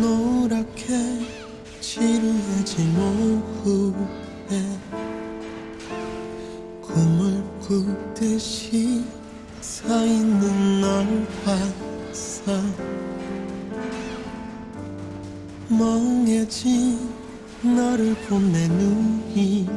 노랗게 지루해진 오후에 꿈을 꾸듯이 서 있는 널 봤어. 멍해진 너를 본 내 눈이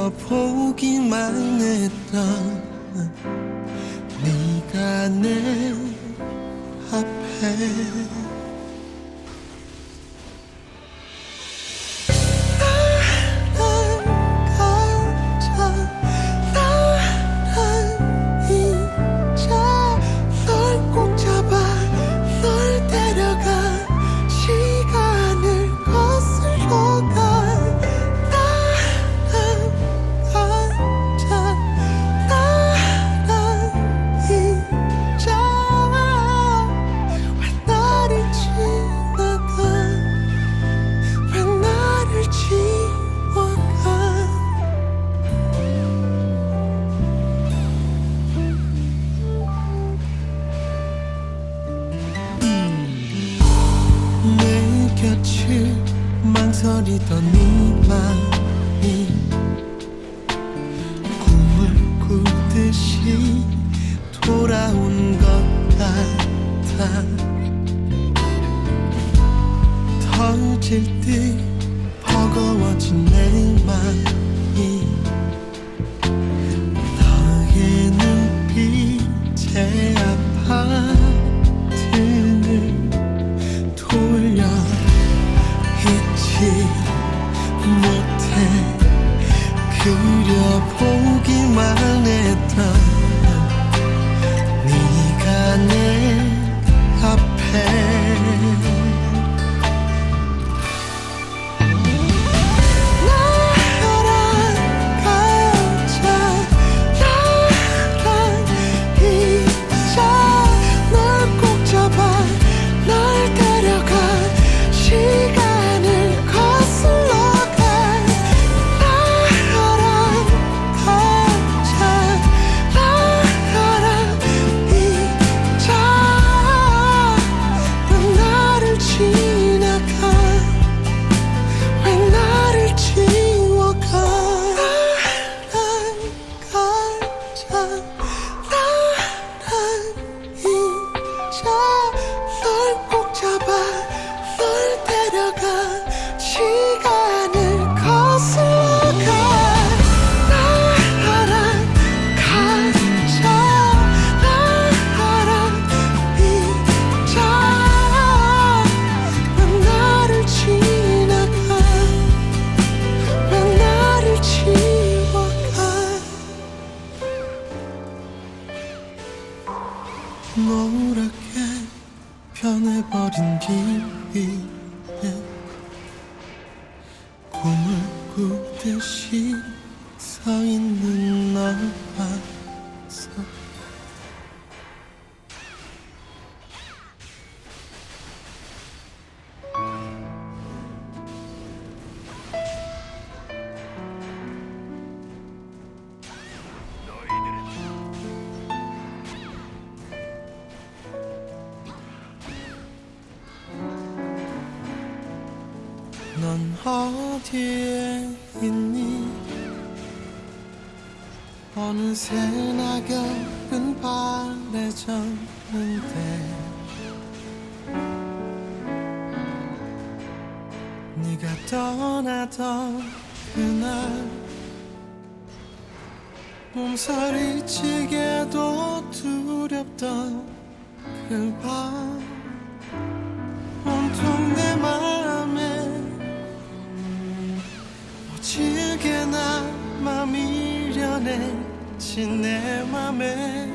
그려보기만 했던 네가 내 앞에 곁을 망설이던 네 맘이 꿈을 꾸듯이 돌아온 것 같아. 터질 듯 버거워진 내 맘이 너의 눈빛에 어디에 있니? 어느새 낙엽은 바래졌는데 네가 떠나던 그날 몸서리치게도 두렵던 그밤 온통 내맘 지게 남아 미련했지 내 맘에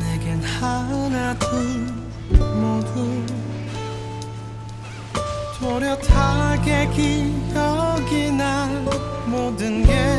내겐 하나 둘 모두 또렷하게 기억이 나 모든 게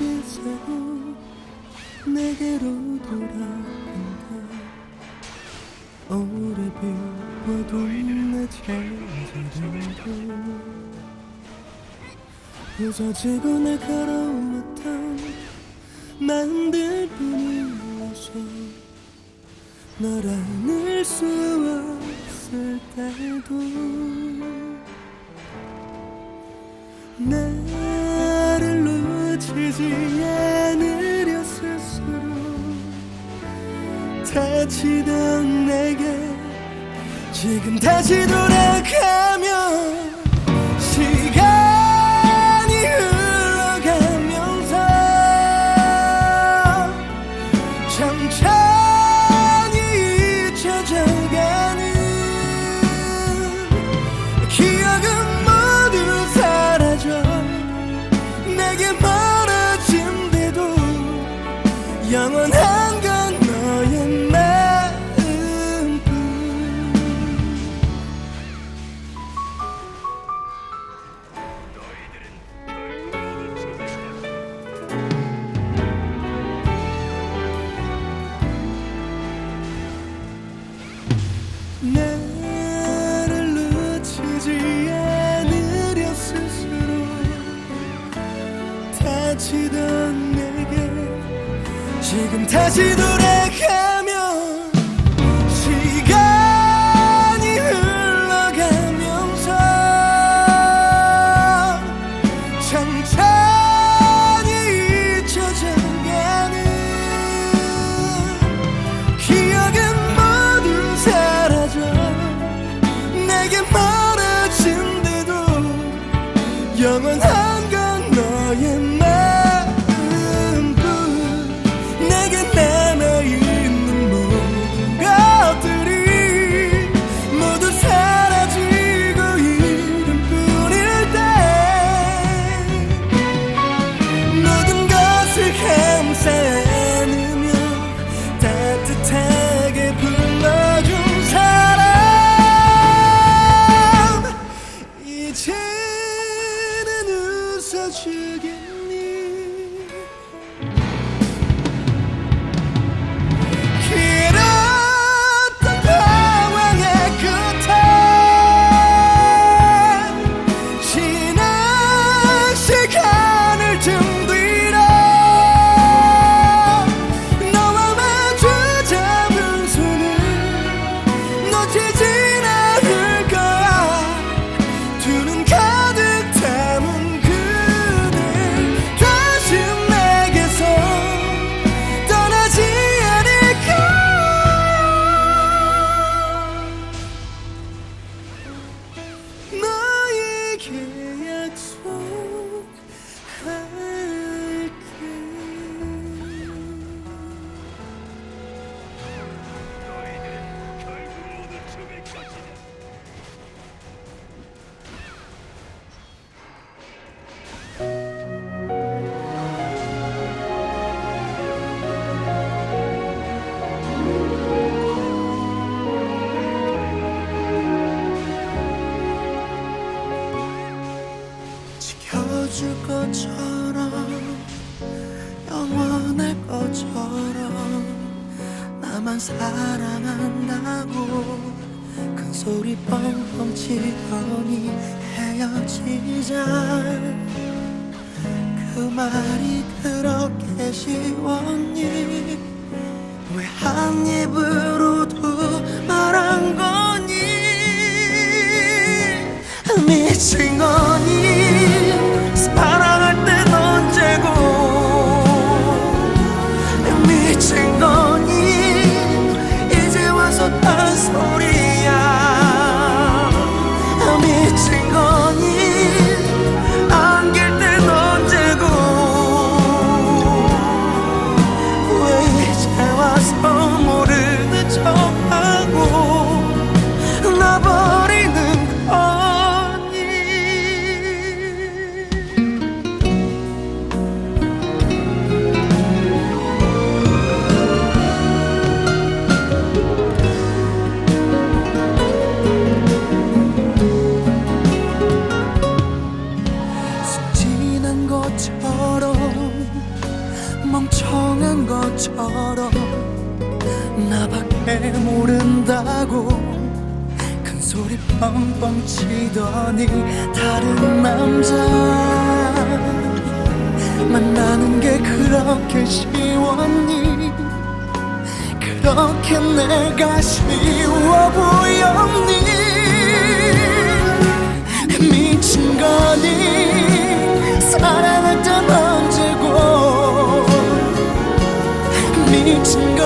실수로 내게로 돌아온다. 오래 비워둔 내 천재들도 부서지고 날카로운 못한 만들 뿐이어서 널 안을 수 없을 때도 내 하지 않으려 스스로 다치던 내게 지금 다시 돌아가면 다시 돌아가 주겠니 소리 뻥뻥 치더니 헤어지자. 그 말이 그렇게 쉬웠니? 왜 한 입으로도 말한 거니? 미친 거니 치더니 다른 남자 만나는 게 그렇게 쉬웠니? 그렇게 내가 쉬워 보였니? 미친 거니? 사랑할 땐 언제고? 미친